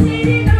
city,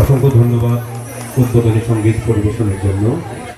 অসংখ্য ধন্যবাদ উদ্বোধনী সংগীত পরিবেশনের জন্য।